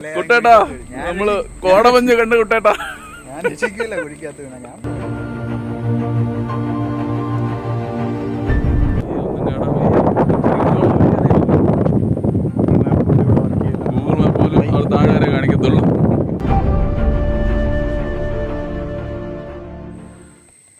കുട്ടേട്ടാ നമ്മൾ കോടമഞ്ഞ് കണ്ട് കുട്ടേട്ടാ. ഞാൻ രക്ഷിക്കില്ല കുടിക്കാത്ത ഞാൻ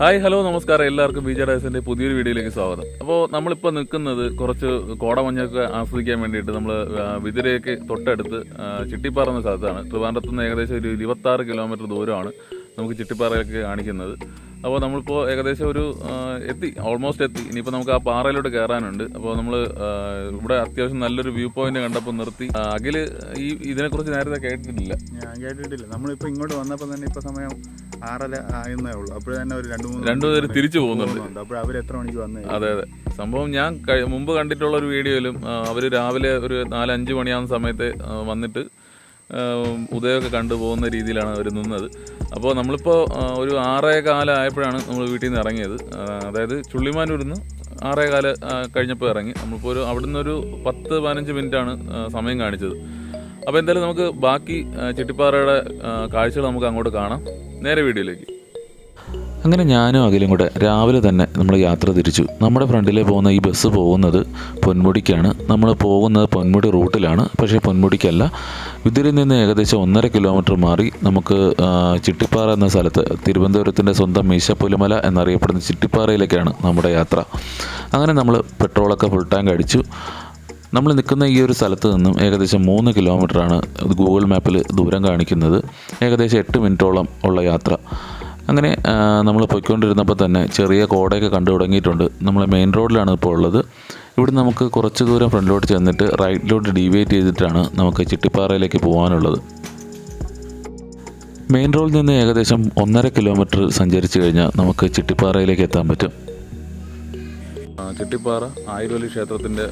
ഹായ് ഹലോ നമസ്കാരം. എല്ലാവർക്കും ബി ജെ ഡാസിന്റെ പുതിയൊരു വീഡിയോയിലേക്ക് സ്വാഗതം. അപ്പോൾ നമ്മളിപ്പോൾ നിൽക്കുന്നത് കുറച്ച് കോടമഞ്ഞൊക്കെ ആസ്വദിക്കാൻ വേണ്ടിയിട്ട് നമ്മൾ വിതിരയൊക്കെ തൊട്ടടുത്ത് ചിട്ടിപ്പാറ എന്ന സ്ഥലത്താണ്. ട്രിവാൻഡ്രത്ത് നിന്ന് ഏകദേശം ഒരു ഇരുപത്താറ് കിലോമീറ്റർ ദൂരമാണ് നമുക്ക് ചിട്ടിപ്പാറയൊക്കെ കാണിക്കുന്നത്. അപ്പോൾ നമ്മളിപ്പോൾ ഏകദേശം ഒരു എത്തി ഓൾമോസ്റ്റ് എത്തി. ഇനിയിപ്പോൾ നമുക്ക് ആ പാറയിലോട്ട് കയറാനുണ്ട്. അപ്പോൾ നമ്മൾ ഇവിടെ അത്യാവശ്യം നല്ലൊരു വ്യൂ പോയിന്റ് കണ്ടപ്പോൾ നിർത്തി. അഖിൽ ഈ ഇതിനെക്കുറിച്ച് നേരത്തെ കേട്ടിട്ടില്ല. ഞാൻ കേട്ടിട്ടില്ല. നമ്മളിപ്പോൾ ഇങ്ങോട്ട് വന്നപ്പോൾ തന്നെ ഇപ്പോൾ സമയം ആറര ആയിരുന്നേ ഉള്ളൂ. അപ്പോൾ തന്നെ ഒരു രണ്ട് മൂന്ന് രണ്ടു പേര് തിരിച്ചു പോകുന്നുണ്ട്. അപ്പോൾ അവർ എത്ര മണിക്ക് വന്നേ? അതെ അതെ. സംഭവം ഞാൻ മുമ്പ് കണ്ടിട്ടുള്ള ഒരു വീഡിയോയിലും അവർ രാവിലെ ഒരു നാലഞ്ച് മണിയാവുന്ന സമയത്ത് വന്നിട്ട് ഉദയമൊക്കെ കണ്ടു പോകുന്ന രീതിയിലാണ് അവർ നിന്നത്. അപ്പോൾ നമ്മളിപ്പോൾ ഒരു ആറേ കാലമായപ്പോഴാണ് നമ്മൾ വീട്ടിൽ നിന്ന് ഇറങ്ങിയത്. അതായത് ചുള്ളിമാനൂരിൽ നിന്ന് ആറേ കാല കഴിഞ്ഞപ്പോൾ ഇറങ്ങി. നമ്മളിപ്പോൾ ഒരു അവിടുന്ന് ഒരു പത്ത് പതിനഞ്ച് മിനിറ്റാണ് സമയം കാണിച്ചത്. അപ്പോൾ എന്തായാലും നമുക്ക് ബാക്കി ചിട്ടിപ്പാറയുടെ കാഴ്ചകൾ നമുക്ക് അങ്ങോട്ട് കാണാം. നേരെ വീഡിയോയിലേക്ക്. അങ്ങനെ ഞാനും അഖിലും കൂടെ രാവിലെ തന്നെ നമ്മൾ യാത്ര തിരിച്ചു. നമ്മുടെ ഫ്രണ്ടിലെ പോകുന്ന ഈ ബസ് പോകുന്നത് പൊന്മുടിക്കാണ്. നമ്മൾ പോകുന്നത് പൊന്മുടി റൂട്ടിലാണ്. പക്ഷേ പൊന്മുടിക്കല്ല. ഇതിരിൽ നിന്ന് ഏകദേശം ഒന്നര കിലോമീറ്റർ മാറി നമുക്ക് ചിട്ടിപ്പാറ എന്ന സ്ഥലത്ത് തിരുവനന്തപുരത്തിന്റെ സ്വന്തം മീശപ്പുലിമല എന്നറിയപ്പെടുന്ന ചിട്ടിപ്പാറയിലേക്കാണ് നമ്മുടെ യാത്ര. അങ്ങനെ നമ്മൾ പെട്രോളൊക്കെ ഫുൾ ടാങ്ക് അടിച്ചു. നമ്മൾ നിൽക്കുന്ന ഈ ഒരു സ്ഥലത്ത് നിന്നും ഏകദേശം മൂന്ന് കിലോമീറ്ററാണ് ഗൂഗിൾ മാപ്പിൽ ദൂരം കാണിക്കുന്നത്. ഏകദേശം എട്ട് മിനിറ്റോളം ഉള്ള യാത്ര. അങ്ങനെ നമ്മൾ പോയിക്കൊണ്ടിരുന്നപ്പോൾ തന്നെ ചെറിയ കോടയൊക്കെ കണ്ടു തുടങ്ങിയിട്ടുണ്ട്. നമ്മൾ മെയിൻ റോഡിലാണ് ഇപ്പോൾ ഉള്ളത്. ഇവിടെ നമുക്ക് കുറച്ച് ദൂരം ഫ്രണ്ടിലോട്ട് ചെന്നിട്ട് റൈറ്റിലോട്ട് ഡീവിയേറ്റ് ചെയ്തിട്ടാണ് നമുക്ക് ചിട്ടിപ്പാറയിലേക്ക് പോകാനുള്ളത്. മെയിൻ റോഡിൽ നിന്ന് ഏകദേശം ഒന്നര കിലോമീറ്റർ സഞ്ചരിച്ച് കഴിഞ്ഞാൽ നമുക്ക് ചിട്ടിപ്പാറയിലേക്ക് എത്താൻ പറ്റും. ചിട്ടിപ്പാറ ആയിരവലി ക്ഷേത്രത്തിന്റെ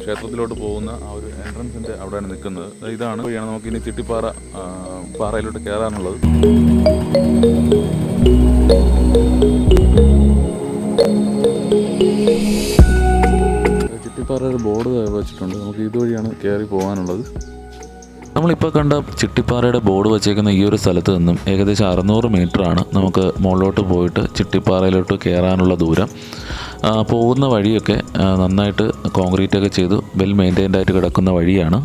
ക്ഷേത്രത്തിലോട്ട് പോകുന്ന ആ ഒരു എൻട്രൻസിന്റെ അവിടെയാണ് നിൽക്കുന്നത്. ഇതാണ്. വഴിയാണ് നമുക്ക് ഇനി ചിട്ടിപ്പാറ പാറയിലോട്ട് കയറാനുള്ളത്. ചിട്ടിപ്പാറ ഒരു ബോർഡ് വെച്ചിട്ടുണ്ട്. നമുക്ക് ഇതുവഴിയാണ് കയറി പോകാനുള്ളത്. നമ്മളിപ്പോൾ കണ്ട ചിട്ടിപ്പാറയുടെ ബോർഡ് വച്ചേക്കുന്ന ഈ ഒരു സ്ഥലത്ത് നിന്നും ഏകദേശം അറുന്നൂറ് ആണ് നമുക്ക് മുകളിലോട്ട് പോയിട്ട് ചിട്ടിപ്പാറയിലോട്ട് കയറാനുള്ള ദൂരം. പോകുന്ന വഴിയൊക്കെ നന്നായിട്ട് കോൺക്രീറ്റ് ഒക്കെ ചെയ്തു വെൽ മെയിന്റൈൻഡ് ആയിട്ട് കിടക്കുന്ന വഴിയാണ്.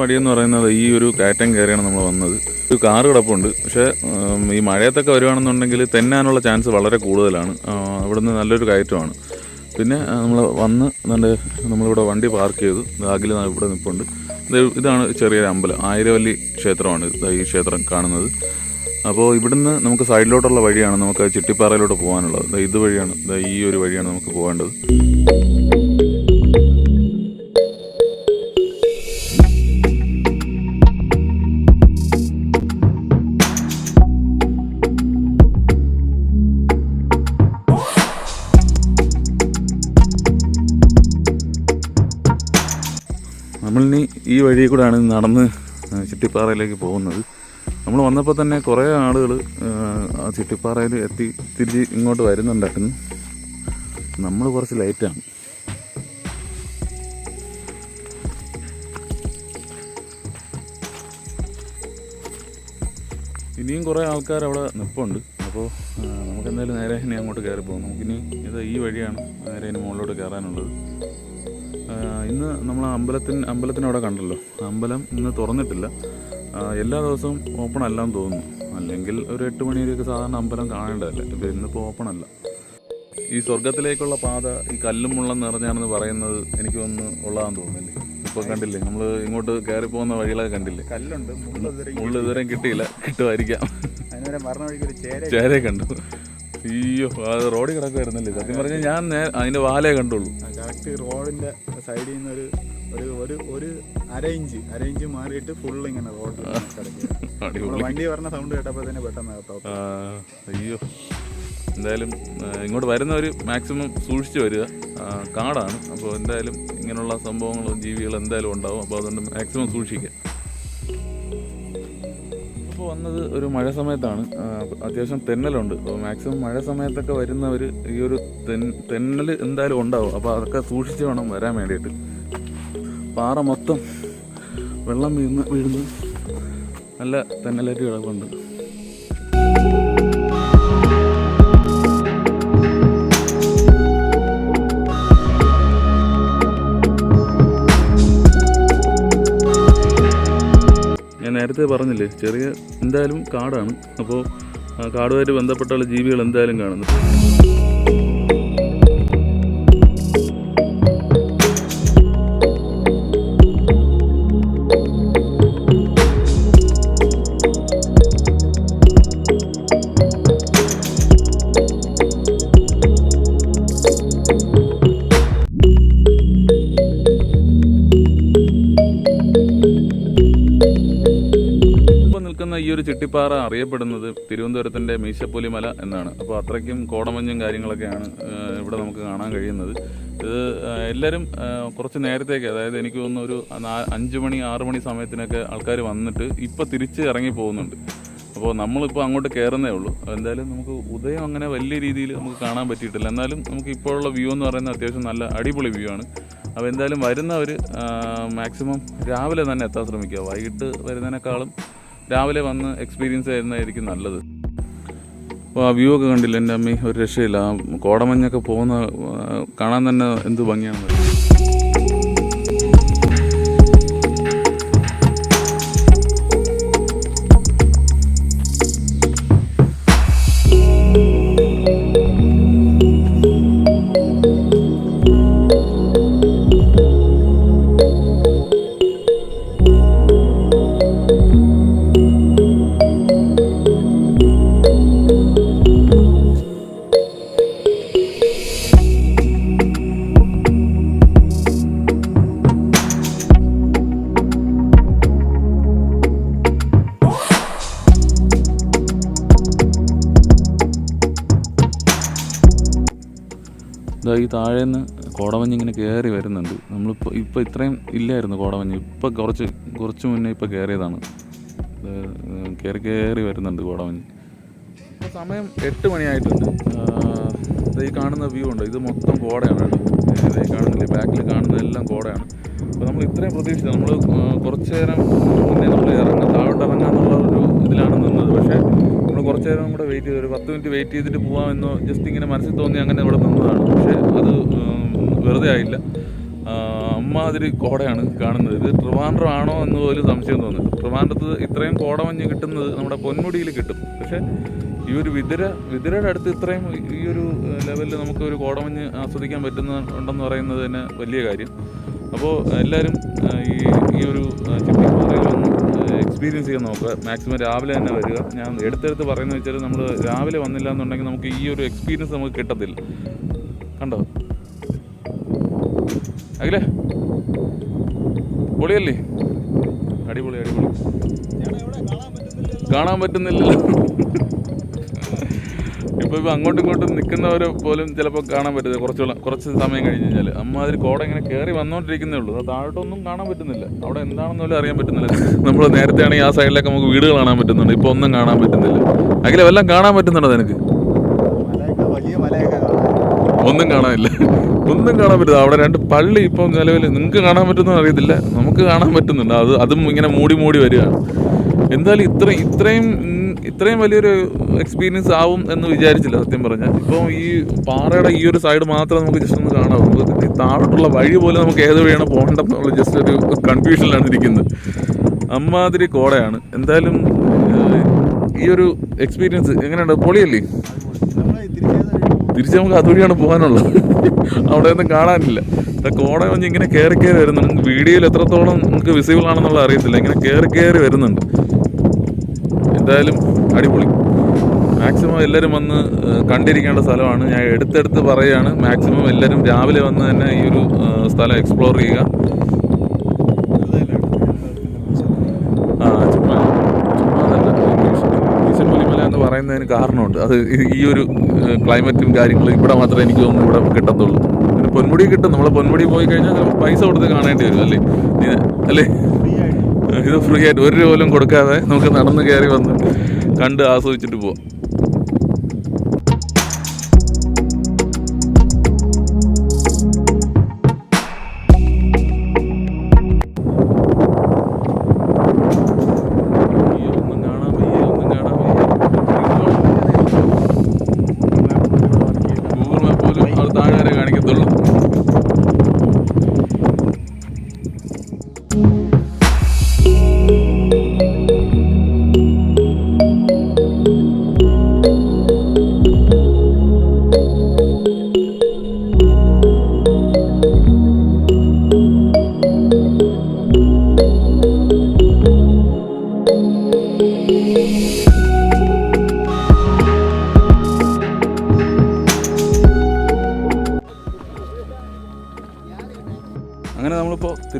വഴിയെന്ന് പറയുന്നത് ഈ ഒരു കയറ്റം കയറിയാണ് നമ്മൾ വന്നത്. ഒരു കാറ് കിടപ്പുണ്ട്. പക്ഷേ ഈ മഴയത്തൊക്കെ വരുവാണെന്നുണ്ടെങ്കിൽ തെന്നാനുള്ള ചാൻസ് വളരെ കൂടുതലാണ്. ഇവിടുന്ന് നല്ലൊരു കയറ്റമാണ്. പിന്നെ നമ്മൾ വന്ന് നല്ല നമ്മളിവിടെ വണ്ടി പാർക്ക് ചെയ്തു. ബാഗിൽ ഇവിടെ നിൽപ്പുണ്ട് ഇതാണ് ചെറിയൊരു അമ്പലം. ആയിരവല്ലി ക്ഷേത്രമാണ് ഈ ക്ഷേത്രം കാണുന്നത്. അപ്പോൾ ഇവിടുന്ന് നമുക്ക് സൈഡിലോട്ടുള്ള വഴിയാണ് നമുക്ക് ചിട്ടിപ്പാറയിലോട്ട് പോകാനുള്ളത്. ഇതുവഴിയാണ് ഈ ഒരു വഴിയാണ് നമുക്ക് പോകേണ്ടത്. ഈ വഴി കൂടെയാണ് നടന്ന് ചിട്ടിപ്പാറയിലേക്ക് പോകുന്നത്. നമ്മൾ വന്നപ്പോൾ തന്നെ കുറേ ആളുകൾ ആ ചിട്ടിപ്പാറയിൽ എത്തി തിരിച്ച് ഇങ്ങോട്ട് വരുന്നുണ്ടായിരുന്നു നമ്മൾ കുറച്ച് ലൈറ്റാണ് ഇനിയും കുറേ ആൾക്കാർ അവിടെ നിൽപ്പുണ്ട് അപ്പോൾ നമുക്ക് എന്തായാലും നേരെ ഇനി അങ്ങോട്ട് കയറി പോകും. നമുക്കിനി ഇത് ഈ വഴിയാണ് നേരെ ഇനി മുകളിലോട്ട് കയറാനുള്ളത്. ഇന്ന് നമ്മൾ അമ്പലത്തിന് അമ്പലത്തിനവിടെ കണ്ടല്ലോ. അമ്പലം ഇന്ന് തുറന്നിട്ടില്ല. എല്ലാ ദിവസവും ഓപ്പൺ അല്ലാന്ന് തോന്നുന്നു. അല്ലെങ്കിൽ ഒരു എട്ട് മണിവരെയൊക്കെ സാധാരണ അമ്പലം കാണേണ്ടതല്ലേ? ഇപ്പം ഇന്നിപ്പോൾ ഓപ്പൺ അല്ല. ഈ സ്വർഗത്തിലേക്കുള്ള പാത ഈ കല്ലും മുള്ളം നിറഞ്ഞാണെന്ന് പറയുന്നത് എനിക്ക് ഒന്ന് ഉള്ളതാന്ന് തോന്നുന്നില്ലേ ഇപ്പോൾ കണ്ടില്ലേ? നമ്മൾ ഇങ്ങോട്ട് കയറി പോകുന്ന വഴികളൊക്കെ കണ്ടില്ലേ? കല്ലുണ്ട്. മുള്ള് മുള്ള ഇതുവരെ കിട്ടിയില്ല. കിട്ടുമായിരിക്കാം. ചേര കണ്ടു. അയ്യോ അത് റോഡിൽ കിടക്കുമായിരുന്നല്ലേ സത്യം പറഞ്ഞാൽ ഞാൻ അതിന്റെ വാലേ കണ്ടുള്ളൂ. കറക്റ്റ് റോഡിന്റെ സൈഡിൽ നിന്ന് ഒരു ഒരു ഒരു ഒരു അര ഇഞ്ച് അര ഇഞ്ച് മാറിയിട്ട് ഫുൾ ഇങ്ങനെ റോഡ് വണ്ടി പറഞ്ഞ സൗണ്ട് കേട്ടപ്പോൾ തന്നെ പെട്ടെന്ന് അയ്യോ. എന്തായാലും ഇങ്ങോട്ട് വരുന്നവർ മാക്സിമം സൂക്ഷിച്ച് വരിക. കാടാണ്. അപ്പോൾ എന്തായാലും ഇങ്ങനെയുള്ള സംഭവങ്ങളും ജീവികളും എന്തായാലും ഉണ്ടാവും. അപ്പോൾ അതുകൊണ്ട് മാക്സിമം സൂക്ഷിക്കുക. വരുന്നത് ഒരു മഴ സമയത്താണ്. അത്യാവശ്യം തെന്നലുണ്ട്. അപ്പോൾ മാക്സിമം മഴ സമയത്തൊക്കെ വരുന്നവർ ഈ ഒരു തെൻ തെന്നൽ എന്തായാലും ഉണ്ടാവും. അപ്പോൾ അതൊക്കെ സൂക്ഷിച്ച് വേണം വരാൻ വേണ്ടിയിട്ട്. പാറ മൊത്തം വെള്ളം വീഴുന്ന വീഴുന്ന. നല്ല തെന്നലായിട്ട് കിടപ്പുണ്ട് നേരത്തെ പറഞ്ഞില്ലേ ചെറിയ എന്തായാലും കാടാണ്. അപ്പോൾ ആ കാടുമായിട്ട് ബന്ധപ്പെട്ടുള്ള ജീവികൾ എന്തായാലും കാണുന്നു. ചിട്ടിപ്പാറ അറിയപ്പെടുന്നത് തിരുവനന്തപുരത്തിന്റെ മീശപ്പുലി മല എന്നാണ്. അപ്പോൾ അത്രയ്ക്കും കോടമഞ്ഞും കാര്യങ്ങളൊക്കെയാണ് ഇവിടെ നമുക്ക് കാണാൻ കഴിയുന്നത്. ഇത് എല്ലാവരും കുറച്ച് നേരത്തേക്ക് അതായത് എനിക്ക് തോന്നുന്നു ഒരു അഞ്ച് മണി ആറ് മണി സമയത്തിനൊക്കെ ആൾക്കാർ വന്നിട്ട് ഇപ്പോൾ തിരിച്ച് ഇറങ്ങി പോകുന്നുണ്ട്. അപ്പോൾ നമ്മളിപ്പോൾ അങ്ങോട്ട് കയറുന്നേ ഉള്ളൂ. എന്തായാലും നമുക്ക് ഉദയം അങ്ങനെ വലിയ രീതിയിൽ നമുക്ക് കാണാൻ പറ്റിയിട്ടില്ല. എന്നാലും നമുക്ക് ഇപ്പോഴുള്ള വ്യൂ എന്ന് പറയുന്നത് അത്യാവശ്യം നല്ല അടിപൊളി വ്യൂ ആണ്. അപ്പോൾ എന്തായാലും വരുന്നവർ മാക്സിമം രാവിലെ തന്നെ എത്താൻ ശ്രമിക്കുക. വൈകിട്ട് വരുന്നതിനേക്കാളും രാവിലെ വന്ന് എക്സ്പീരിയൻസ് ചെയ്യുന്നതായിരിക്കും നല്ലത്. അപ്പോൾ ആ വ്യൂ ഒക്കെ കണ്ടില്ല? എന്റെ അമ്മ ഒരു രക്ഷയില്ല. ആ കോടമഞ്ഞൊക്കെ പോകുന്ന കാണാൻ തന്നെ എന്ത് ഭംഗിയാണെന്ന് ഈ താഴേന്ന് കോടമഞ്ഞ് ഇങ്ങനെ കയറി വരുന്നുണ്ട്. നമ്മളിപ്പോൾ ഇപ്പോൾ ഇത്രയും ഇല്ലായിരുന്നു കോടമഞ്ഞ്. ഇപ്പോൾ കുറച്ച് കുറച്ച് മുന്നേ ഇപ്പോൾ കയറിയതാണ് കയറി കയറി വരുന്നുണ്ട് കോടമഞ്ഞ്. സമയം എട്ട് മണിയായിട്ടുണ്ട്. ഇത് ഈ കാണുന്ന വ്യൂ ഉണ്ട്. ഇത് മൊത്തം കോടയാണ് കേട്ടോ. ഈ കാണുന്നില്ലേ ബാക്കിൽ കാണുന്നതെല്ലാം കോടയാണ്. അപ്പോൾ നമ്മൾ ഇത്രയും പ്രതീക്ഷിച്ചു നമ്മൾ കുറച്ച് നേരം മുന്നേ നമ്മൾ ഇറങ്ങാൻ താഴോട്ട് ഇറങ്ങാന്നുള്ള ഒരു ഇതിലാണ് പക്ഷേ നമ്മൾ കുറച്ച് നേരം കൂടെ വെയിറ്റ് ചെയ്തു ഒരു പത്ത് മിനിറ്റ് വെയിറ്റ് ചെയ്തിട്ട് പോകാമെന്നോ ജസ്റ്റ് ഇങ്ങനെ മനസ്സിൽ തോന്നി അങ്ങനെ ഇവിടെ നിന്നതാണ്. പക്ഷേ അത് വെറുതെ ആയില്ല. അമ്മാതിരി കോടയാണ് കാണുന്നത്. ഇത് ട്രിവാൻഡ്രം ആണോ എന്ന് പോലും സംശയം തോന്നുന്നു ട്രിവാൻഡ്രത്ത് ഇത്രയും കോടമഞ്ഞ് കിട്ടുന്നത് നമ്മുടെ പൊന്മുടിയിൽ കിട്ടും. പക്ഷേ ഈ ഒരു വിതിര വിതിരയുടെ അടുത്ത് ഇത്രയും ഈ ഒരു ലെവലിൽ നമുക്ക് ഒരു കോടമഞ്ഞ് ആസ്വദിക്കാൻ പറ്റുന്ന ഉണ്ടെന്ന് പറയുന്നത് തന്നെ വലിയ കാര്യം. അപ്പോൾ എല്ലാവരും ഈ ഈ ഒരു വന്ന് എക്സ്പീരിയൻസ് ചെയ്യാൻ നോക്കുക മാക്സിമം രാവിലെ തന്നെ വരിക. ഞാൻ എടുത്തെടുത്ത് പറയുന്നത് വെച്ചാൽ നമ്മൾ രാവിലെ വന്നില്ല എന്നുണ്ടെങ്കിൽ നമുക്ക് ഈ ഒരു എക്സ്പീരിയൻസ് നമുക്ക് കിട്ടത്തില്ല. കണ്ടോ? അഖിലേ? പൊളിയല്ലേ? അടിപൊളി അടിപൊളി. കാണാൻ പറ്റുന്നില്ലല്ലോ. ഇപ്പോൾ ഇപ്പോൾ അങ്ങോട്ടും ഇങ്ങോട്ടും നിൽക്കുന്നവരെ പോലും ചിലപ്പോൾ കാണാൻ പറ്റില്ല കുറച്ചുള്ള കുറച്ച് സമയം കഴിഞ്ഞ് കഴിഞ്ഞാൽ അമ്മാതിരി കോട ഇങ്ങനെ കയറി വന്നുകൊണ്ടിരിക്കുന്നേ ഉള്ളൂ. താഴോട്ടൊന്നും കാണാൻ പറ്റുന്നില്ല. അവിടെ എന്താണെന്ന് പോലും അറിയാൻ പറ്റുന്നില്ല. നമ്മൾ നേരത്തെ ആണെങ്കിൽ ആ സൈഡിലൊക്കെ നമുക്ക് വീട് കാണാൻ പറ്റുന്നുണ്ട്. ഇപ്പോൾ ഒന്നും കാണാൻ പറ്റുന്നില്ല. അഖില വല്ലതും കാണാൻ പറ്റുന്നുണ്ടോ നിനക്ക്? ഒന്നും കാണാനില്ല. ഒന്നും കാണാൻ പറ്റില്ല അവിടെ രണ്ട് പള്ളി ഇപ്പം നിലവിൽ നിങ്ങൾക്ക് കാണാൻ പറ്റുന്നോ അറിയത്തില്ല. നമുക്ക് കാണാൻ പറ്റുന്നുണ്ട്. അത് അതും ഇങ്ങനെ മൂടി മൂടി വരികയാണ്. എന്തായാലും ഇത്ര ഇത്രയും ഇത്രയും വലിയൊരു എക്സ്പീരിയൻസ് ആവും എന്ന് വിചാരിച്ചില്ല സത്യം പറഞ്ഞാൽ ഇപ്പോൾ ഈ പാറയുടെ ഈ ഒരു സൈഡ് മാത്രം നമുക്ക് ജസ്റ്റ് ഒന്ന് കാണാം. നമുക്ക് ഈ താഴോട്ടുള്ള വഴി പോലെ നമുക്ക് ഏത് വഴിയാണ് പോകേണ്ടതെന്നുള്ള ജസ്റ്റ് ഒരു കൺഫ്യൂഷനിലാണ് ഇരിക്കുന്നത്. അമ്മാതിരി കോടയാണ്. എന്തായാലും ഈ ഒരു എക്സ്പീരിയൻസ് എങ്ങനെയുണ്ട്? പൊളിയല്ലേ? തിരിച്ചു നമുക്ക് അതുവഴിയാണ് പോകാനുള്ളത്. അവിടെ ഒന്നും കാണാനില്ല കോട വന്ന് ഇങ്ങനെ കയറി കയറി വരുന്നുണ്ട്. വീഡിയോയിൽ എത്രത്തോളം നമുക്ക് വിസിബിൾ ആണെന്നുള്ള അറിയത്തില്ല. ഇങ്ങനെ കയറി കയറി വരുന്നുണ്ട്. എന്തായാലും അടിപൊളി. മാക്സിമം എല്ലാവരും വന്ന് കണ്ടിരിക്കേണ്ട സ്ഥലമാണ്. ഞാൻ എടുത്തെടുത്ത് പറയുകയാണ് മാക്സിമം എല്ലാവരും രാവിലെ വന്ന് തന്നെ ഈ ഒരു സ്ഥലം എക്സ്പ്ലോർ ചെയ്യുക. ആ ചുമ്മാ ചുമ്മാതല്ല ഈശപ്പുലിമല എന്ന് പറയുന്നതിന് കാരണമുണ്ട്. അത് ഈ- ഈ ഒരു ക്ലൈമറ്റും കാര്യങ്ങളും ഇവിടെ മാത്രമേ എനിക്ക് തോന്നുന്നു ഇവിടെ കിട്ടത്തുള്ളൂ. പിന്നെ പൊന്മുടി കിട്ടും. നമ്മൾ പൊന്മുടി പോയി കഴിഞ്ഞാൽ പൈസ കൊടുത്ത് കാണേണ്ടി വരും അല്ലേ? അല്ലേ? ഇത് ഫ്രീ ആയിട്ട്. ഒരു രൂപ പോലും കൊടുക്കാതെ നമുക്ക് നടന്ന് കയറി വന്ന് കണ്ട് ആസ്വദിച്ചിട്ട് പോവാം.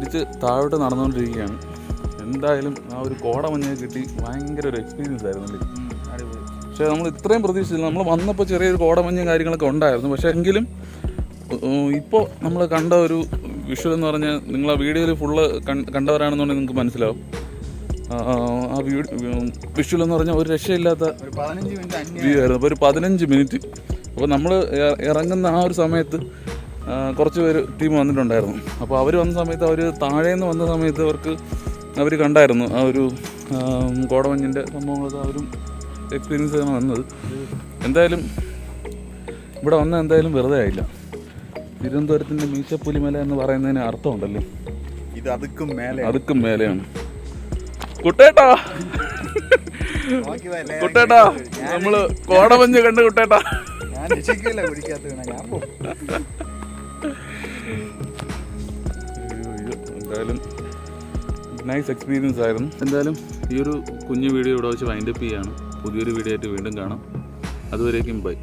തിരിച്ച് താഴോട്ട് നടന്നുകൊണ്ടിരിക്കുകയാണ്. എന്തായാലും ആ ഒരു കോട മഞ്ഞ കിട്ടി. ഭയങ്കര ഒരു എക്സ്പീരിയൻസ് ആയിരുന്നു അല്ലേ? പക്ഷേ നമ്മൾ ഇത്രയും പ്രതീക്ഷിച്ചില്ല. നമ്മൾ വന്നപ്പോൾ ചെറിയൊരു കോടമഞ്ഞും കാര്യങ്ങളൊക്കെ ഉണ്ടായിരുന്നു. പക്ഷേ എങ്കിലും ഇപ്പോൾ നമ്മൾ കണ്ട ഒരു വിഷ്വൽ എന്ന് പറഞ്ഞാൽ നിങ്ങൾ ആ വീഡിയോയിൽ ഫുള്ള് കണ്ടവരാണെന്നുണ്ടെങ്കിൽ നിങ്ങൾക്ക് മനസ്സിലാവും. ആ, വിഷ്വൽ എന്ന് പറഞ്ഞാൽ ഒരു രക്ഷയില്ലാത്ത വ്യൂ ആയിരുന്നു അപ്പോൾ ഒരു പതിനഞ്ച് മിനിറ്റ്. അപ്പോൾ നമ്മൾ ഇറങ്ങുന്ന ആ ഒരു സമയത്ത് കുറച്ച് പേര് ടീം വന്നിട്ടുണ്ടായിരുന്നു. അപ്പോൾ അവർ വന്ന സമയത്ത് അവർ താഴേന്ന് വന്ന സമയത്ത് അവർക്ക് അവർ കണ്ടായിരുന്നു ആ ഒരു കോടമഞ്ഞിന്റെ സംഭവങ്ങളൊക്കെ അവരും എക്സ്പീരിയൻസ് ചെയ്യണം വന്നത്. എന്തായാലും ഇവിടെ വന്ന എന്തായാലും വെറുതെ ആയില്ല. തിരുവനന്തപുരത്തിന്റെ മീശപ്പുലിമല എന്ന് പറയുന്നതിന് അർത്ഥമുണ്ടല്ലോ. ഇത് അതുക്കും മേലെ അതുക്കും മേലെയാണ്. കുട്ടേട്ടാ! കുട്ടേട്ടാ നമ്മൾ കോടമഞ്ഞ് കണ്ട് കുട്ടേട്ടാ. ഞാൻ രക്ഷിക്കില്ല കുടിക്കാത്ത. എന്തായാലും നൈസ് എക്സ്പീരിയൻസ് ആയിരുന്നു. എന്തായാലും ഈ ഒരു കുഞ്ഞു വീഡിയോ ഇവിടെ വെച്ച് വൈൻഡപ്പ് ചെയ്യാണ്. പുതിയൊരു വീഡിയോ ആയിട്ട് വീണ്ടും കാണാം. അതുവരേക്കും ബൈ